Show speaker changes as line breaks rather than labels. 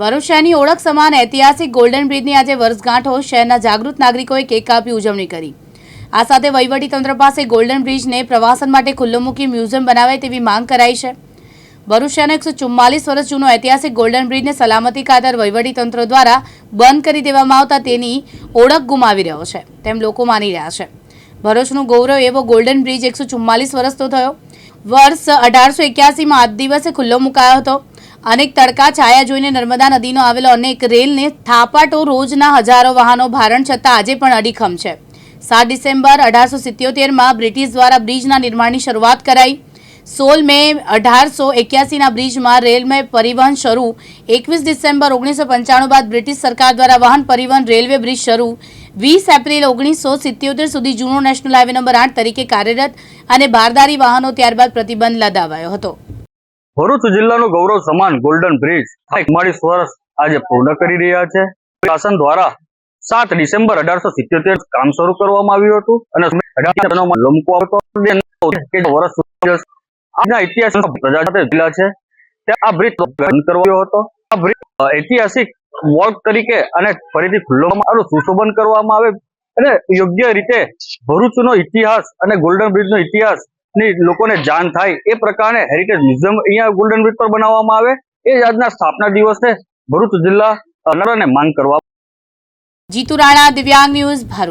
ભરૂચ શહેરની ઓળખ સમાન ઐતિહાસિક ગોલ્ડન બ્રિજની આજે વર્ષગાંઠો શહેરના જાગૃત નાગરિકોએ કેક કાપી ઉજવણી કરી. આ સાથે વહીવટીતંત્ર પાસે ગોલ્ડન બ્રિજને પ્રવાસન માટે ખુલ્લો મૂકી મ્યુઝિયમ બનાવાય તેવી માંગ કરાઈ છે. ભરૂચ શહેરનો એકસો ચુમ્માલીસ વર્ષ જૂનો ઐતિહાસિક ગોલ્ડન બ્રિજને સલામતી ખાતર વહીવટીતંત્ર દ્વારા બંધ કરી દેવામાં આવતા તેની ઓળખ ગુમાવી રહ્યો છે. તેમ લોકો માની રહ્યા છે. ભરૂચનું ગૌરવ એવો ગોલ્ડન બ્રિજ એકસો ચુમ્માલીસ વર્ષ તો થયો. વર્ષ અઢારસો એક્યાસીમાં આજ દિવસે ખુલ્લો મુકાયો હતો. અનેક તડકા છાયા જોઈને નર્મદા નદીનો આવેલો અનેક રેલને થાપાટો રોજના હજારો વાહનો ભારણ છતાં આજે પણ અડીખમ છે. સાત ડિસેમ્બર અઢારસો સિત્યોતેરમાં બ્રિટિશ દ્વારા બ્રિજના નિર્માણની શરૂઆત કરાઈ. સોળ મે અઢારસો એક્યાસીના બ્રિજમાં રેલવે પરિવહન શરૂ. એકવીસ ડિસેમ્બર ઓગણીસો પંચાણું બાદ બ્રિટિશ સરકાર દ્વારા વાહન પરિવહન રેલવે બ્રિજ શરૂ. વીસ એપ્રિલ ઓગણીસો સિત્યોતેર સુધી જૂનો નેશનલ હાઈવે નંબર આઠ તરીકે કાર્યરત અને બારદારી વાહનો ત્યારબાદ પ્રતિબંધ લદાવાયો હતો.
ભરૂચ જિલ્લાનું ગૌરવ સમાન ગોલ્ડન બ્રિજ એકમાળીસ વર્ષ આજે પૂર્ણ કરી રહ્યા છે. શાસન દ્વારા સાત ડિસેમ્બર અઢારસો સિત્યોતેર કામ શરૂ કરવામાં આવ્યું હતું અને આજના ઇતિહાસ પ્રજા સાથે જિલ્લા આ બ્રિજ બંધ કરવામાં હતો. આ બ્રિજ ઐતિહાસિક વોર્ક તરીકે અને ફરીથી ખુલ્લો સુશોભન કરવામાં આવે. અને યોગ્ય રીતે ભરૂચનો ઇતિહાસ અને ગોલ્ડન બ્રિજનો ઇતિહાસ ની લોકોને જાણ થાય એ પ્રકારે હેરિટેજ મ્યુઝિયમ અહીંયા ગોલ્ડન બ્રિજ પર બનાવવામાં આવે. એ જ આજના સ્થાપના દિવસે ભરૂચ જિલ્લા નરને માંગ કરવા
જીતુ રાણા, દિવ્યાંગ ન્યૂઝ ભરૂચ.